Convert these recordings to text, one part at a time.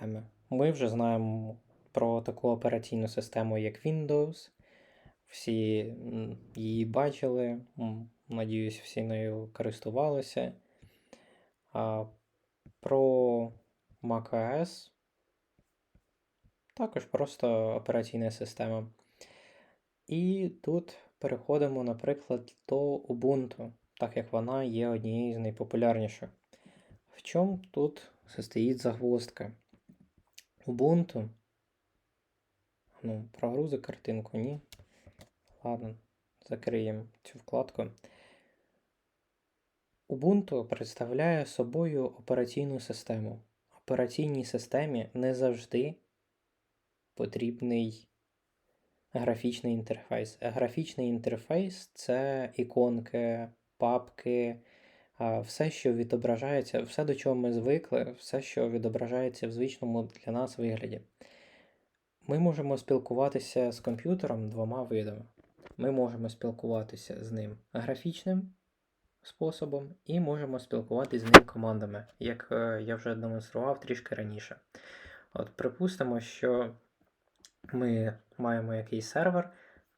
системи. Ми вже знаємо про таку операційну систему, як Windows. Всі її бачили. Надіюсь, всі нею користувалися. А про macOS також просто операційна система. І тут переходимо, наприклад, до Ubuntu, так як вона є однією з найпопулярніших. В чому тут состоїть загвоздка? Ubuntu. Ну, прогрузи картинку, ні. Ладно, закриємо цю вкладку. Ubuntu представляє собою операційну систему. Операційній системі не завжди потрібний графічний інтерфейс. Графічний інтерфейс це іконки, папки, все, що відображається, все, до чого ми звикли, все, що відображається в звичному для нас вигляді. Ми можемо спілкуватися з комп'ютером двома видами. Ми можемо спілкуватися з ним графічним способом, і можемо спілкуватися з ним командами, як е, я вже демонстрував трішки раніше. От, припустимо, що ми маємо якийсь сервер,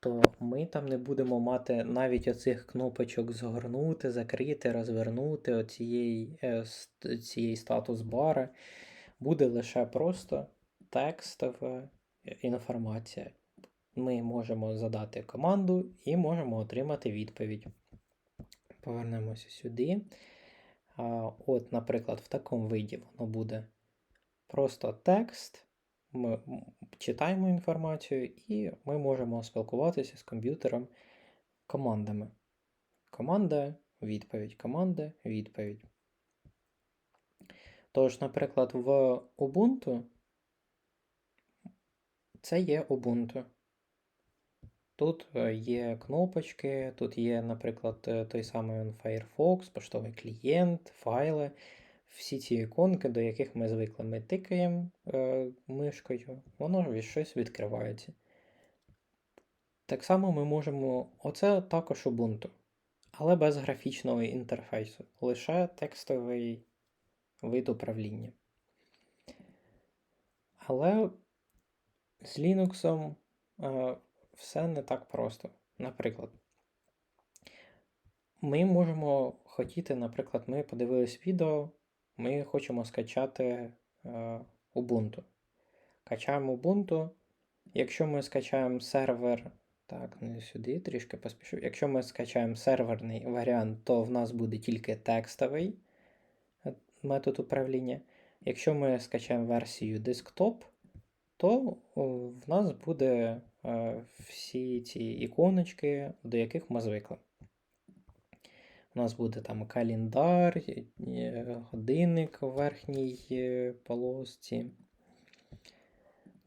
то ми там не будемо мати навіть оцих кнопочок згорнути, закрити, розвернути оцієї, е, цієї статус бари. Буде лише просто текстова інформація. Ми можемо задати команду і можемо отримати відповідь. Повернемося сюди. От, наприклад, в такому виді воно буде просто текст. Ми читаємо інформацію, і ми можемо спілкуватися з комп'ютером командами. Команда, відповідь, команда, відповідь. Тож, наприклад, в Ubuntu це є Ubuntu. Тут е, є кнопочки, тут є, наприклад, е, той самий Firefox, поштовий клієнт, файли. Всі ці іконки, до яких ми звикли. Ми тикаємо е, мишкою, воно ж щось відкривається. Так само ми можемо. Оце також Ubuntu, але без графічного інтерфейсу, лише текстовий вид управління. Але з Linux е, все не так просто. Наприклад, ми можемо хотіти, наприклад, ми подивились відео, ми хочемо скачати е, Ubuntu. Качаємо Ubuntu. Якщо ми скачаємо сервер, так, не сюди, трішки поспішу. Якщо ми скачаємо серверний варіант, то в нас буде тільки текстовий е, метод управління. Якщо ми скачаємо версію десктоп, то в нас буде е, всі ці іконочки, до яких ми звикли. У нас буде там календар, е, годинник в верхній е, полосці.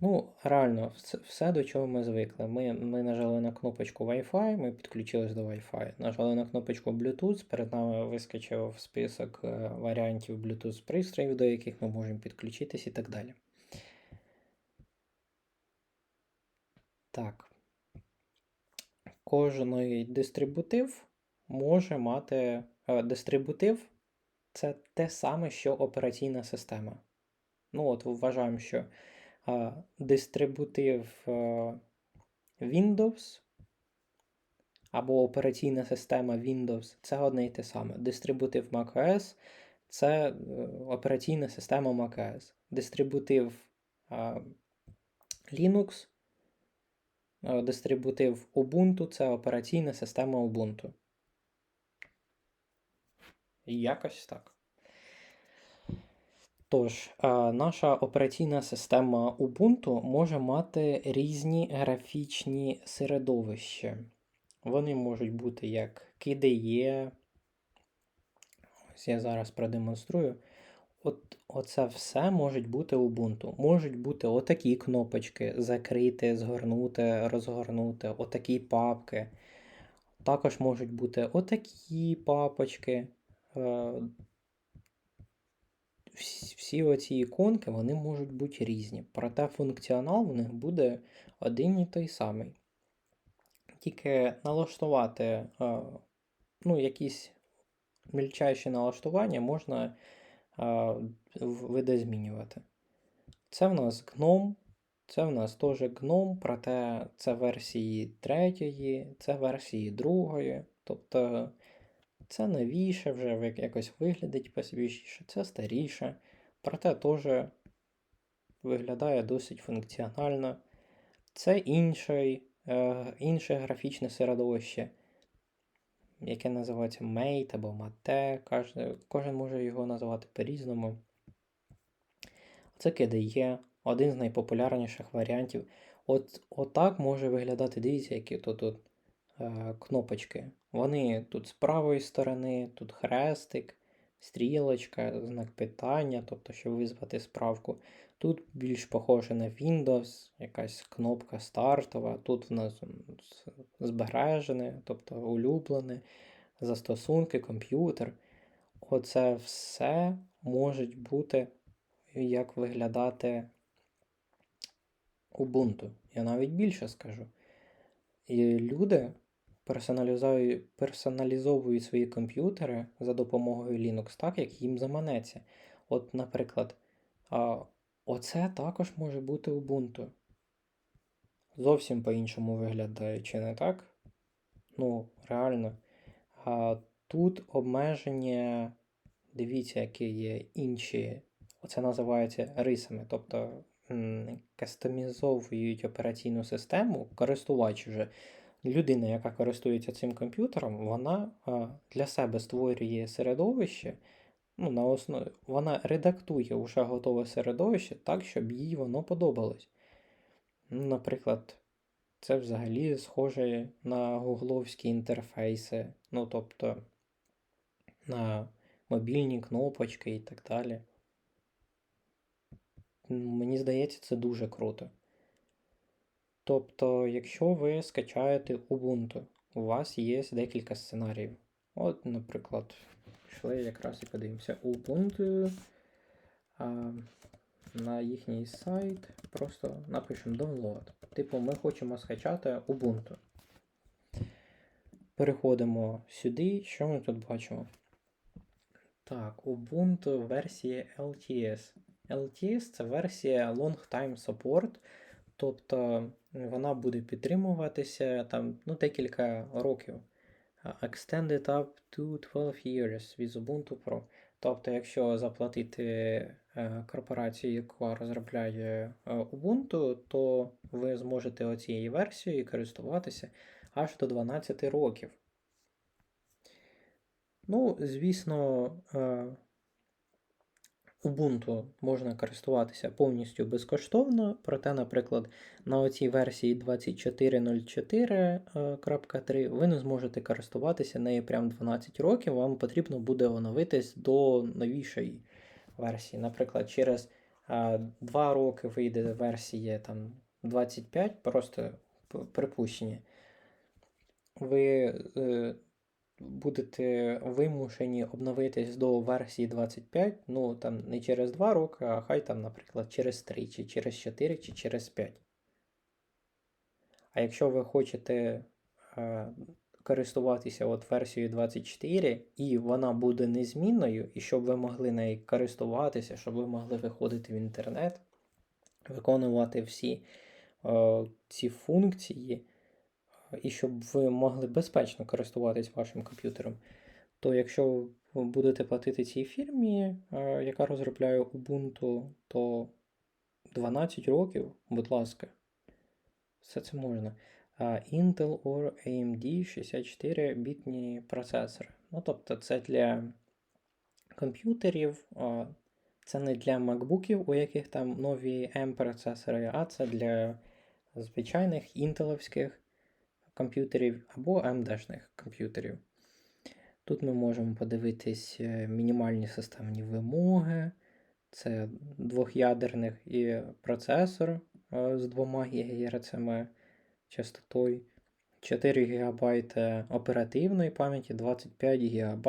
Ну, реально, все, до чого ми звикли. Ми, ми нажали на кнопочку Wi-Fi, ми підключились до Wi-Fi. Нажали на кнопочку Bluetooth, перед нами вискочив список е, варіантів Bluetooth пристроїв, до яких ми можемо підключитись і так далі. Так. Кожний дистрибутив може мати. е, Дистрибутив це те саме, що операційна система. Ну, от вважаємо, що е, дистрибутив е, Windows або операційна система Windows це одне і те саме. Дистрибутив macOS це операційна система macOS. Дистрибутив Linux Дистрибутив Ubuntu це операційна система Ubuntu. Якось так. Тож, е, наша операційна система Ubuntu може мати різні графічні середовища. Вони можуть бути як KDE. Ось я зараз продемонструю. От, оце все може бути Ubuntu. Можуть бути отакі кнопочки: закрити, згорнути, розгорнути, отакі папки. Також можуть бути отакі папочки. Е, всі, оці іконки вони можуть бути різні. Проте функціонал в них буде один і той самий. Тільки налаштувати е, ну, якісь мільчайші налаштування можна е, видозмінювати. Це в нас GNOME, це в нас теж GNOME, проте це версії третьої, це версії другої. Тобто це новіше вже як- якось виглядить посвіжіше, це старіше, проте теж виглядає досить функціонально. Це інший, е, інше графічне середовище, яке називається Mate або Mate. Кожен, кожен може його називати по-різному. Це KDE, один з найпопулярніших варіантів. От, отак може виглядати, дивіться, які тут, тут е, кнопочки. Вони тут з правої сторони, тут хрестик, стрілочка, знак питання, тобто, щоб визвати справку. Тут більш похоже на Windows, якась кнопка стартова. Тут в нас збережене, тобто улюблене, застосунки, комп'ютер. Оце все може бути, як виглядати Ubuntu. Я навіть більше скажу. І люди персоналізують, персоналізовують свої комп'ютери за допомогою Linux так, як їм заманеться. От, наприклад, а, оце також може бути Ubuntu. Зовсім по-іншому виглядає, чи не так? Ну, реально. А, тут обмеження, дивіться, які є інші. Оце називається рисами. Тобто кастомізовують операційну систему, користувач вже. Людина, яка користується цим комп'ютером, вона для себе створює середовище. Ну, на основі, вона редактує вже готове середовище так, щоб їй воно подобалось. Наприклад, це взагалі схоже на гугловські інтерфейси, ну тобто на мобільні кнопочки і так далі. Мені здається, це дуже круто. Тобто, якщо ви скачаєте Ubuntu, у вас є декілька сценаріїв. От, наприклад, пішли якраз і подивимося Ubuntu. А, на їхній сайт просто напишемо download. Типу, ми хочемо скачати Ubuntu. Переходимо сюди. Що ми тут бачимо? Так, Ubuntu версія LTS. LTS це версія Long Time Support, тобто вона буде підтримуватися там ну, декілька років. Extended up to 12 years with Ubuntu Pro. Тобто, якщо заплатити е, корпорації, яка розробляє е, Ubuntu, то ви зможете оцією версією користуватися аж до 12 років. Ну, звісно, е, Ubuntu можна користуватися повністю безкоштовно, проте, наприклад, на оцій версії 24.04.3 ви не зможете користуватися нею прям 12 років, вам потрібно буде оновитись до новішої версії. Наприклад, через 2 роки вийде версія там, 25, просто припущення. Ви е, будете вимушені обновитись до версії 25, ну там не через 2 роки, а хай там, наприклад, через 3, чи через 4, чи через 5. А якщо ви хочете е, користуватися от версією 24, і вона буде незмінною, і щоб ви могли нею користуватися, щоб ви могли виходити в інтернет, виконувати всі е, ці функції, і щоб ви могли безпечно користуватись вашим комп'ютером, то якщо ви будете платити цій фірмі, е, яка розробляє Ubuntu, то 12 років, будь ласка, все це можна. Intel or AMD 64-бітні процесори. Ну, тобто, це для комп'ютерів, це не для макбуків, у яких там нові M-процесори, а це для звичайних інтеловських комп'ютерів або AMD-шних комп'ютерів. Тут ми можемо подивитись е, мінімальні системні вимоги. Це двох'ядерних і процесор е, з 2 ГГц частотою, 4 ГБ оперативної пам'яті, 25 ГБ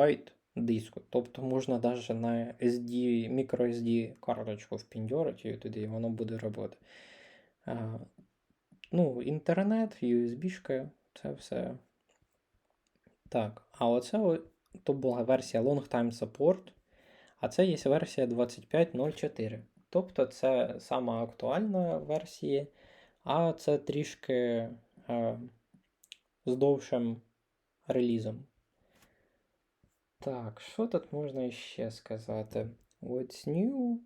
диску. Тобто можна навіть на SD, microSD карточку впіндьорити і туди воно буде робити. Ну, інтернет, USB-шка, це все. Так, а оце то була версія Long Time Support, а це є версія 25.04. Тобто це сама актуальна версія, а це трішки е, з довшим релізом. Так, що тут можна ще сказати? What's new?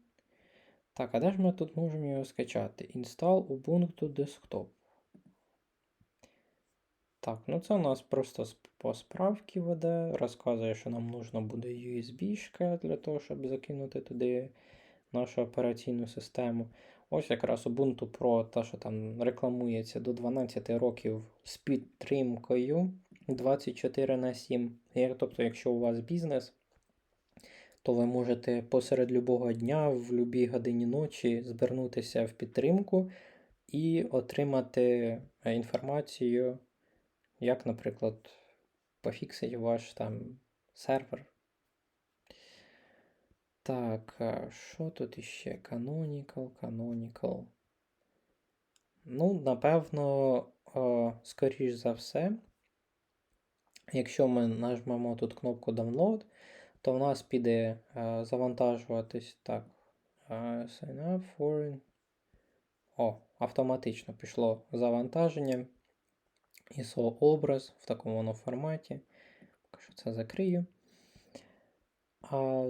Так, а де ж ми тут можемо його скачати? Install Ubuntu Desktop. Так, ну це у нас просто по справки веде, розказує, що нам нужна буде USB-шка для того, щоб закинути туди нашу операційну систему. Ось якраз Ubuntu Pro, те, що там рекламується до 12 років з підтримкою 24 на 7. Тобто, якщо у вас бізнес, то ви можете посеред любого дня, в будь-якій годині ночі звернутися в підтримку і отримати е, інформацію, як, наприклад, пофіксити ваш там сервер. Так, що тут іще? Canonical, Canonical. Ну, напевно, е, скоріш за все, якщо ми нажмемо тут кнопку Download, то в нас піде е, завантажуватись так. е, Sign up for. О, автоматично пішло завантаження. ISO образ в такому воно форматі. Поки що це закрию. А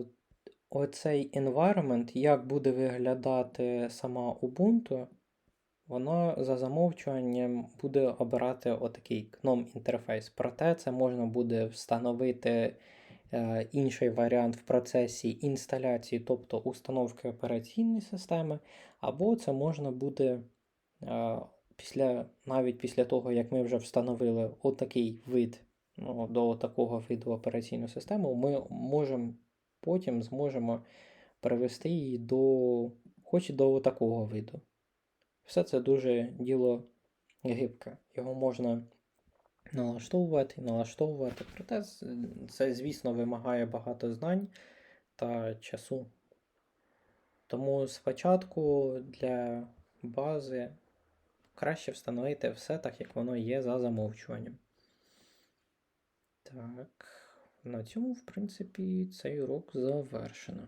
оцей environment, як буде виглядати сама Ubuntu, вона за замовчуванням буде обирати отакий GNOME інтерфейс. Проте це можна буде встановити інший варіант в процесі інсталяції, тобто установки операційної системи, або це можна буде е, після, навіть після того, як ми вже встановили отакий вид ну, до такого виду операційну систему, ми можемо потім зможемо перевести її до хоч до такого виду. Все це дуже діло гибке. Його можна налаштовувати, налаштовувати. Проте це, звісно, вимагає багато знань та часу. Тому спочатку для бази краще встановити все так, як воно є за замовчуванням. Так, на цьому, в принципі, цей урок завершено.